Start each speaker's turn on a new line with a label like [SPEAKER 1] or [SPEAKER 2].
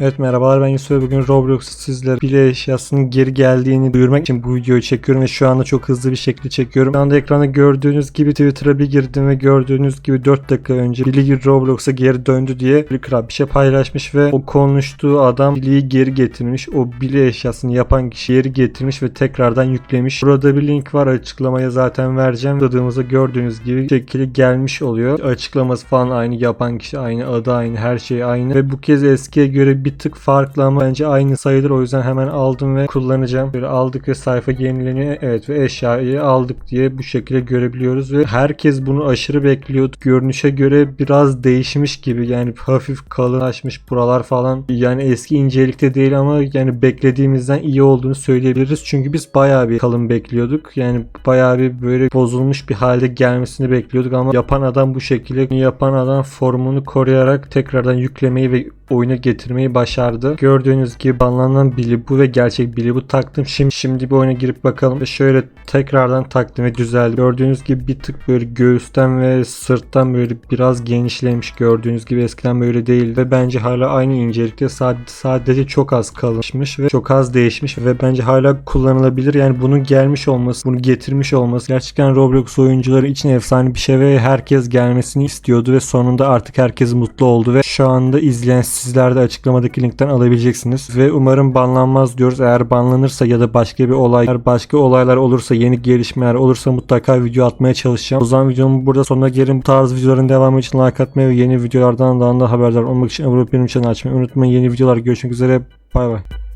[SPEAKER 1] Evet merhabalar ben Yusuf bugün Roblox'ta sizlere bile eşyasının geri geldiğini duyurmak için bu videoyu çekiyorum ve şu anda çok hızlı bir şekilde çekiyorum. Şu anda ekranda gördüğünüz gibi Twitter'a bir girdim ve gördüğünüz gibi 4 dakika önce Billy Roblox'a geri döndü diye bir kral bir şey paylaşmış ve o konuştuğu adam Billy'yi geri getirmiş. O Billy eşyasını yapan kişi geri getirmiş ve tekrardan yüklemiş. Burada bir link var açıklamaya zaten vereceğim. Tıkladığımızda gördüğünüz gibi şekilde gelmiş oluyor. Açıklaması falan aynı yapan kişi aynı adı aynı her şey aynı ve bu kez eskiye göre bir tık farklı ama bence aynı sayılır o yüzden hemen aldım ve kullanacağım. Böyle aldık ve sayfa yenileniyor. Evet ve eşyayı aldık diye bu şekilde görebiliyoruz ve herkes bunu aşırı bekliyordu. Görünüşe göre biraz değişmiş gibi yani hafif kalınlaşmış buralar falan. Yani eski incelikte değil ama yani beklediğimizden iyi olduğunu söyleyebiliriz. Çünkü biz bayağı bir kalın bekliyorduk. Yani bayağı bir böyle bozulmuş bir halde gelmesini bekliyorduk ama yapan adam bu şekilde yapan adam formunu koruyarak tekrardan yüklemeyi ve oyuna getirmeyi başardı. Gördüğünüz gibi banlanan Billy bu ve gerçek Billy bu taktım. Şimdi şimdi bir oyuna girip bakalım. Ve şöyle tekrardan taktım ve düzeldi. Gördüğünüz gibi bir tık böyle göğüsten ve sırttan böyle biraz genişlemiş. Gördüğünüz gibi eskiden böyle değil ve bence hala aynı incelikte sadece, çok az kalınmış ve çok az değişmiş ve bence hala kullanılabilir. Yani bunun gelmiş olması, bunu getirmiş olması gerçekten Roblox oyuncuları için efsane bir şey ve herkes gelmesini istiyordu ve sonunda artık herkes mutlu oldu ve şu anda izleyen sizler de açıklamadaki linkten alabileceksiniz ve umarım banlanmaz diyoruz. Eğer banlanırsa ya da başka bir olay, eğer başka olaylar olursa, yeni gelişmeler olursa mutlaka video atmaya çalışacağım. O zaman videomun burada sonuna gelin. Bu tarz videoların devamı için like atmayı ve yeni videolardan daha da haberdar olmak için benim için açmayı unutmayın. Yeni videolar görüşmek üzere. Bay bay.